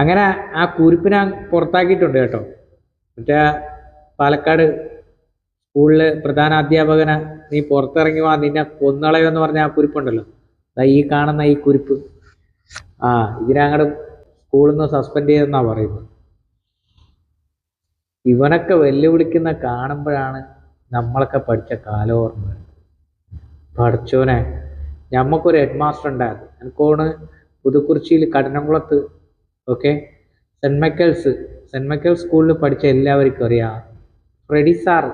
അങ്ങനെ ആ കുരുപ്പിനെ പുറത്താക്കിയിട്ടുണ്ട് കേട്ടോ. മറ്റേ പാലക്കാട് സ്കൂളിലെ പ്രധാന അധ്യാപകനെ നീ പുറത്തിറങ്ങി വാ നിന്നെ കൊന്നളയെന്ന് പറഞ്ഞ ആ കുരിപ്പുണ്ടല്ലോ. ദാ ഈ കാണുന്ന ഈ കുരിപ്പ്. ആ ഇതിനങ്ങട് സ്കൂളിൽ നിന്ന് സസ്പെൻഡ് ചെയ്തെന്നാ പറയുന്നത്. ഇവനൊക്കെ വെല്ലുവിളിക്കുന്ന കാണുമ്പോഴാണ് നമ്മളൊക്കെ പഠിച്ച കാലം ഓർമ്മ പഠിച്ചോനെ ഞമ്മക്കൊരു ഹെഡ് മാസ്റ്റർ ഉണ്ടായിരുന്നു. എനിക്കോണ് പുതുക്കുറിച്ചിയിൽ കടനംകുളത്ത് okay saint Michael's saint Michael's സ്കൂളിൽ പഠിച്ച എല്ലാവർക്കും അറിയാം. ഫ്രെഡി സാർ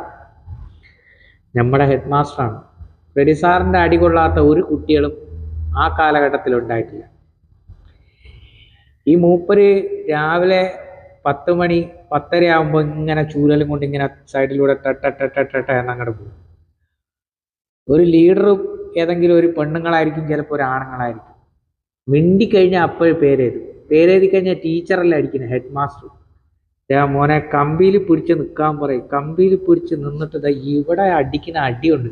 നമ്മുടെ ഹെഡ് മാസ്റ്ററാണ് ഫ്രെഡി സാറിന്റെ അടി കൊള്ളാത്ത ഒരു കുട്ടികളും ആ കാലഘട്ടത്തിൽ ഉണ്ടായിട്ടില്ല. ഈ മൂപ്പര് രാവിലെ പത്ത് മണി പത്തര ആകുമ്പോൾ ഇങ്ങനെ ചൂരലും കൊണ്ട് ഇങ്ങനെ സൈഡിലൂടെ ടട്ട ടട്ട ടട്ട എന്നങ്ങോട്ട് പോകും. ഒരു ലീഡറും ഏതെങ്കിലും ഒരു പെണ്ണുങ്ങളായിരിക്കും ചിലപ്പോൾ ഒരു ആണുങ്ങളായിരിക്കും. മിണ്ടിക്കഴിഞ്ഞാൽ അപ്പോഴും പേരെഴുതും പേരെഴുതി കഴിഞ്ഞാൽ ടീച്ചറല്ല അടിക്കുന്നത് ഹെഡ് മാസ്റ്റർ മോനെ കമ്പിയിൽ പിടിച്ച് നിൽക്കാൻ പറയും. കമ്പിയിൽ പിടിച്ച് നിന്നിട്ട് ഇവിടെ അടിക്കുന്ന അടിയുണ്ട്.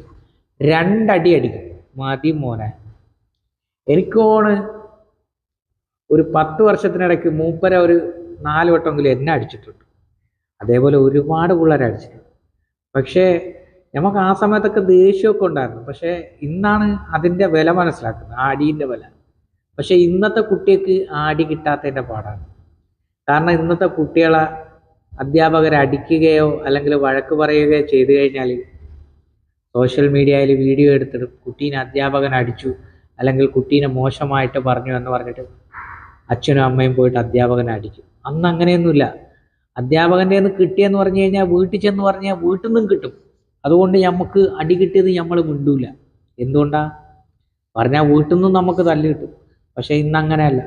രണ്ടടി അടിക്കും. മതി മോനെ. എനിക്ക് ഓണ് ഒരു പത്ത് വർഷത്തിനിടയ്ക്ക് മൂപ്പര ഒരു നാല് വട്ടമെങ്കിലും എന്നെ അടിച്ചിട്ടുണ്ട്. അതേപോലെ ഒരുപാട് പിള്ളേരെ അടിച്ചിട്ടുണ്ട്. പക്ഷേ നമുക്ക് ആ സമയത്തൊക്കെ ദേഷ്യമൊക്കെ ഉണ്ടായിരുന്നു. പക്ഷേ ഇന്നാണ് അതിന്റെ വില മനസ്സിലാക്കുന്നത്. ആ അടീന്റെ വില. പക്ഷേ ഇന്നത്തെ കുട്ടികൾക്ക് ആടി കിട്ടാത്തതിന്റെ പാടാണ്. കാരണം ഇന്നത്തെ കുട്ടികളെ അധ്യാപകരെ അടിക്കുകയോ അല്ലെങ്കിൽ വഴക്ക് പറയുകയോ ചെയ്തു കഴിഞ്ഞാൽ സോഷ്യൽ മീഡിയയിൽ വീഡിയോ എടുത്തിട്ട് കുട്ടീനെ അധ്യാപകൻ അടിച്ചു അല്ലെങ്കിൽ കുട്ടീനെ മോശമായിട്ട് പറഞ്ഞു എന്ന് പറഞ്ഞിട്ട് അച്ഛനും അമ്മയും പോയിട്ട് അധ്യാപകനെ അടിക്കും. അന്ന് അങ്ങനെയൊന്നുമില്ല. അധ്യാപകന്റെ നിന്ന് കിട്ടിയെന്ന് പറഞ്ഞു കഴിഞ്ഞാൽ വീട്ടിൽ ചെന്ന് പറഞ്ഞാൽ വീട്ടിൽ നിന്നും കിട്ടും. അതുകൊണ്ട് നമുക്ക് അടി കിട്ടിയത് നമ്മൾ മിണ്ടൂല. എന്തുകൊണ്ടാ? പറഞ്ഞാൽ വീട്ടിൽ നിന്നും നമുക്ക് തല്ല് കിട്ടും. പക്ഷെ ഇന്ന് അങ്ങനെയല്ല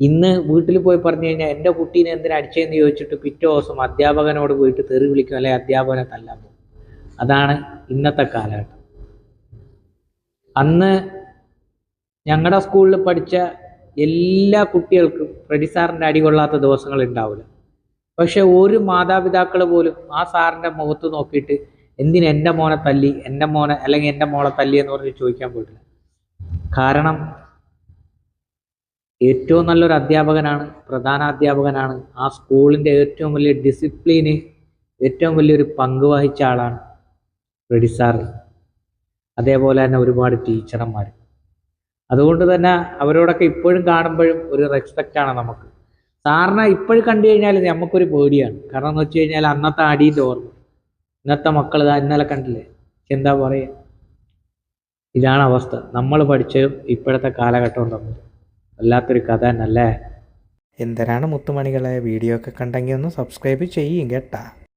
ഇന്ന് വീട്ടിൽ പോയി പറഞ്ഞു കഴിഞ്ഞാൽ എന്റെ കുട്ടീനെ എന്തിനാ അടിച്ചതെന്ന് ചോദിച്ചിട്ട് പിറ്റേ ദിവസം അധ്യാപകനോട് പോയിട്ട് തെറി വിളിക്കും. അല്ലെങ്കിൽ അധ്യാപകനെ തല്ലാൻ പോകും. അതാണ് ഇന്നത്തെ കാലഘട്ടം. അന്ന് ഞങ്ങളുടെ സ്കൂളിൽ പഠിച്ച എല്ലാ കുട്ടികൾക്കും ഫ്രെഡി സാറിന്റെ അടി കൊള്ളാത്ത ദിവസങ്ങൾ ഉണ്ടാവില്ല. പക്ഷെ ഒരു മാതാപിതാക്കൾ പോലും ആ സാറിന്റെ മുഖത്ത് നോക്കിയിട്ട് എന്തിന് എന്റെ മോനെ തല്ലി എന്റെ മോനെ അല്ലെങ്കിൽ എന്റെ മോളെ തല്ലി എന്ന് പറഞ്ഞ് ചോദിക്കാൻ പോയിട്ടില്ല. കാരണം ഏറ്റവും നല്ലൊരു അധ്യാപകനാണ് പ്രധാന അധ്യാപകനാണ്. ആ സ്കൂളിന്റെ ഏറ്റവും വലിയ ഡിസിപ്ലിന് ഏറ്റവും വലിയൊരു പങ്ക് വഹിച്ച ആളാണ് റെഡി സാറ്. അതേപോലെ തന്നെ ഒരുപാട് ടീച്ചർമാർ അതുകൊണ്ട് തന്നെ അവരോടൊക്കെ ഇപ്പോഴും കാണുമ്പോഴും ഒരു റെസ്പെക്റ്റ് ആണ് നമുക്ക്. സാറിനെ ഇപ്പോഴും കണ്ടു കഴിഞ്ഞാൽ നമുക്കൊരു പേടിയാണ്. കാരണം എന്ന് വെച്ച് കഴിഞ്ഞാൽ അന്നത്തെ അടീന്റെ ഓർമ്മ. ഇന്നത്തെ മക്കൾ ഇതാ ഇന്നലെ കണ്ടില്ലേ? എന്താ പറയുക ഇതാണ് അവസ്ഥ. നമ്മൾ പഠിച്ച ഇപ്പോഴത്തെ കാലഘട്ടം തമ്മിൽ വല്ലാത്തൊരു കഥ തന്നെ അല്ലേ എന്തിനാണ് മുത്തുമണികളെ വീഡിയോ ഒക്കെ കണ്ടെങ്കിൽ ഒന്ന് സബ്സ്ക്രൈബ് ചെയ്യും കേട്ടാ.